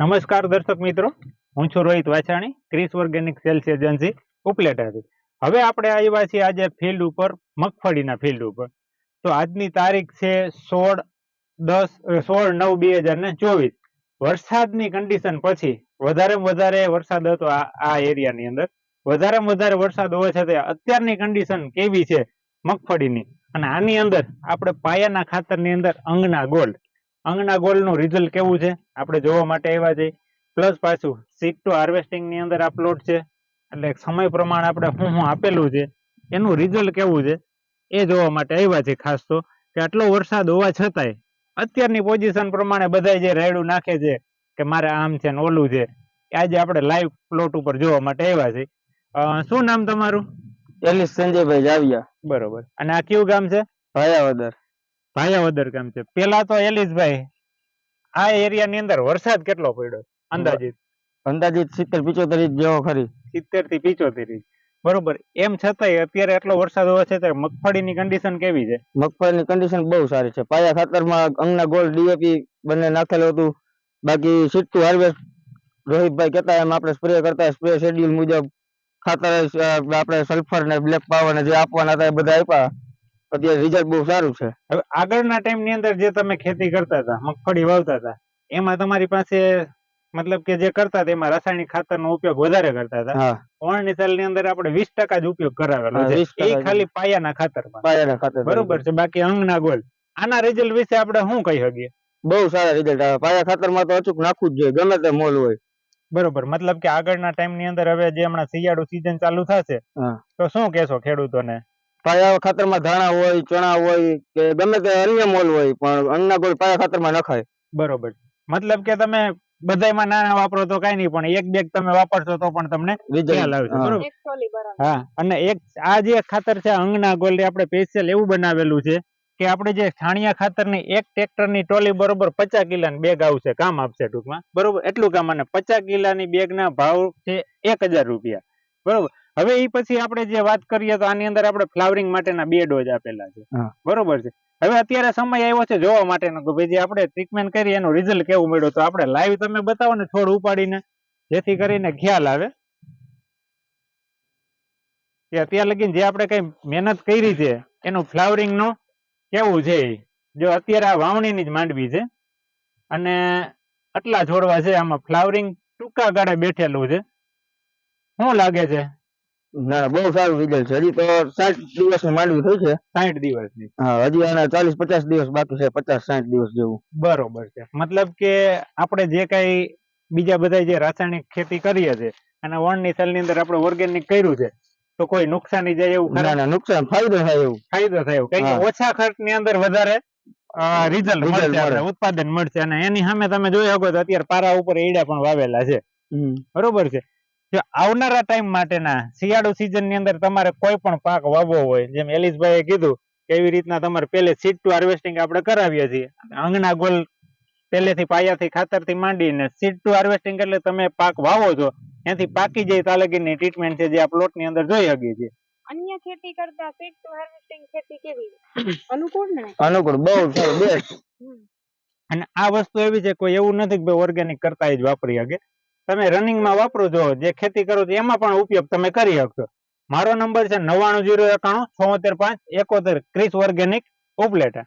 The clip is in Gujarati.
નમસ્કાર દર્શક મિત્રો, હું છું Rohit Vachhani, Kris organic sales agency ઉપલેટાથી. હવે આપણે આવ્યા છીએ આજે ફિલ્ડ ઉપર, મગફળીના ફિલ્ડ ઉપર. તો આજની તારીખ છે સોળ દસ સોળ નવ બે હજાર ને ચોવીસ. વરસાદની કન્ડિશન પછી વધારેમાં વધારે વરસાદ હતો આ એરિયાની અંદર. વધારેમાં વધારે વરસાદ હોવા છતાં અત્યારની કન્ડિશન કેવી છે મગફળીની? અને આની અંદર આપણે પાયાના ખાતરની અંદર અંગના ગોલ્ડ. અંગના ગોલનું રિઝલ્ટ કેવું છે? આપણે જોવા માટે આવ્યા છે પ્લસ પાછું સીટ ટુ હાર્વેસ્ટિંગની અંદર આ પ્લોટ છે. એટલે સમય પ્રમાણે આપણે શું શું આપેલું છે. એનું રિઝલ્ટ કેવું છે? એ જોવા માટે આવ્યા છે ખાસ તો કે આટલો વરસાદ હોવા છતાંય અત્યારની પોઝિશન પ્રમાણે બધા જે રાયડું નાખે છે કે મારે આમ છે ને ઓલું છે આજે આપણે લાઈવ પ્લોટ ઉપર જોવા માટે આવ્યા છે શું નામ તમારું? એલિસ સંજયભાઈ જાવિયા. બરોબર. અને આ કયું ગામ છે? ભાયાવદર. ભાયાવદર ગામ છે. પેલા તો એલિસભાઈ આ એરિયા ની અંદર વરસાદ કેટલો પડ્યો? અંદાજિત? અંદાજિત સિત્તેર પિચોતેર ઇંચ જેવો ખરી. સિત્તેરથી પિચોતેર ઇંચ. બરોબર. એમ છતાંય અત્યારે એટલો વરસાદ હોવા છતાં મગફળીની કન્ડિશન કેવી છે? મગફળીની કન્ડિશન બહુ સારી છે. પાયા ખાતરમાં અંગના ગોળ ડીએપી બંને નાખેલું હતું. બાકી સીટતું હાર્વેસ્ટ રોહિતભાઈ કહેતા એમ આપણે સ્પ્રે કરતા સ્પ્રે શેડ્યુલ મુજબ ખાતર આપણે સલ્ફર ને બ્લેક પાવર ને જે આપવાના હતા એ બધા આપ્યા. અત્યારે રિઝલ્ટ બહુ સારું છે. હવે આગળના ટાઈમની અંદર જે તમે ખેતી કરતા હતા મગફળી વાવતા હતા એમાં તમારી પાસે મતલબ કે જે કરતા હતા એમાં રાસાયણિક ખાતરનો ઉપયોગ વધારે કરતા હતા. ઓણની સાલની અંદર આપણે વીસ ટકા જ ઉપયોગ કરાવેલો છે. એ ખાલી પાયાના ખાતરમાં. પાયાના ખાતર બરોબર છે. બાકી અંગના ગોલ આના રિઝલ્ટ વિશે આપણે શું કહી શકીએ? બહુ સારા રિઝલ્ટ આવે. પાયા ખાતરમાં તો અચૂક નાખવું જ જોઈએ. ગમે તે મોલ હોય. બરોબર. મતલબ કે આગળના ટાઈમની અંદર હવે જે હમણાં શિયાળુ સીઝન ચાલુ થશે તો શું કેશો ખેડૂતોને? પાયા ખાતરમાં ધાણા હોય ચણા હોય કે ગમે તે અન્ય મોલ હોય પણ અંગના ગોળ પાયા ખાતરમાં નખાય. બરોબર. મતલબ કે તમે બધામાં નાના વાપરો તો કઈ નહીં પણ એક બેગ તમે વાપરશો તો પણ તમને ખ્યાલ આવશે હા. બરોબર? અને એક આ જે ખાતર છે અંગના ગોલ્ડ આપણે સ્પેશિયલ એવું બનાવેલું છે કે આપણે જે છાણિયા ખાતરની એક ટ્રેક્ટરની ટોલી બરોબર પચાસ કિલાની બેગ આવશે કામ આપશે ટૂંકમાં. બરોબર? એટલું કામ અને પચાસ કિલાની બેગના ભાવ છે એક હજાર રૂપિયા. બરોબર? હવે એ પછી આપણે જે વાત કરીએ તો આની અંદર આપણે ફ્લાવરિંગ માટેના બે ડોઝ આપેલા છે. બરોબર છે. હવે અત્યારે સમય આવ્યો છે જોવા માટેનો કે ભાઈ જે આપણે ટ્રીટમેન્ટ કરી એનું રિઝલ્ટ કેવું મળ્યું તો આપણે લાઈવ તમે બતાવો ને છોડ ઉપાડીને જેથી કરીને ખ્યાલ આવે. કે અત્યાર લગીને જે આપણે કઈ મહેનત કરી છે એનું ફ્લાવરિંગનું કેવું છે જો અત્યારે આ વાવણીની જ માંડવી છે. અને આટલા છોડવા છે આમાં ફ્લાવરિંગ ટૂંકા ગાળે બેઠેલું છે. શું લાગે છે? ના બહુ સારું રિઝલ્ટ છે. હજી તો સાઠ દિવસની માંડવી થઈ છે. સાઠ દિવસની. હા હજી આના ચાલીસ પચાસ દિવસ બાકી છે પચાસ સાઠ દિવસ જેવું. બરોબર છે. મતલબ કે આપણે જે કઈ બીજા બધા જે રાસાયણિક ખેતી કરીએ છે અને વણની સાલની અંદર આપણે ઓર્ગેનિક કર્યું છે તો કોઈ નુકસાની જાય એવું ખરા? ના ના નુકસાન ફાયદો થાય એવું. ફાયદો થાય એવું. કે ઓછા ખર્ચની અંદર વધારે રિઝલ્ટ મળશે ઉત્પાદન મળશે. અને એની સામે તમે જોઈ શકો તો અત્યારે પારા ઉપર ઈડા પણ વાવેલા છે. બરોબર છે. જો આવનારા ટાઈમ માટેના શિયાળુ season ની અંદર તમારે કોઈ પણ પાક વાવવો હોય જેમ એલિસભાઈએ કીધું કે એવી રીતના તમારે પહેલે સીડ ટુ હાર્વેસ્ટિંગ આપણે કરાવીએ છીએ. આંગણા ગોલ પહેલેથી પાયાથી ખાતરથી માંડીને સીડ ટુ હાર્વેસ્ટિંગ એટલે તમે પાક વાવો છો ત્યાંથી પાકી જાય તાલગીની ટ્રીટમેન્ટ છે જે આ પ્લોટની અંદર જોઈ શકીએ છીએ. અન્ય ખેતી કરતા સીડ ટુ હાર્વેસ્ટિંગ ખેતી કેવી? અનુકૂળ ને? અનુકૂળ બહુ સારું બેસ્ટ. અને આ વસ્તુ એવી છે કોઈ એવું નથી કે ભાઈ ઓર્ગેનિક કરતા જ વાપરી શકે. તમે રનિંગમાં વાપરો છો, જે ખેતી કરો છો, એમાં પણ ઉપયોગ તમે કરી શકશો. મારો નંબર છે નવ્વાણું જીરો એકાણું, છોતેર પાંચ, એકોતેર ક્રિસ ઓર્ગેનિક ઉપલેટા.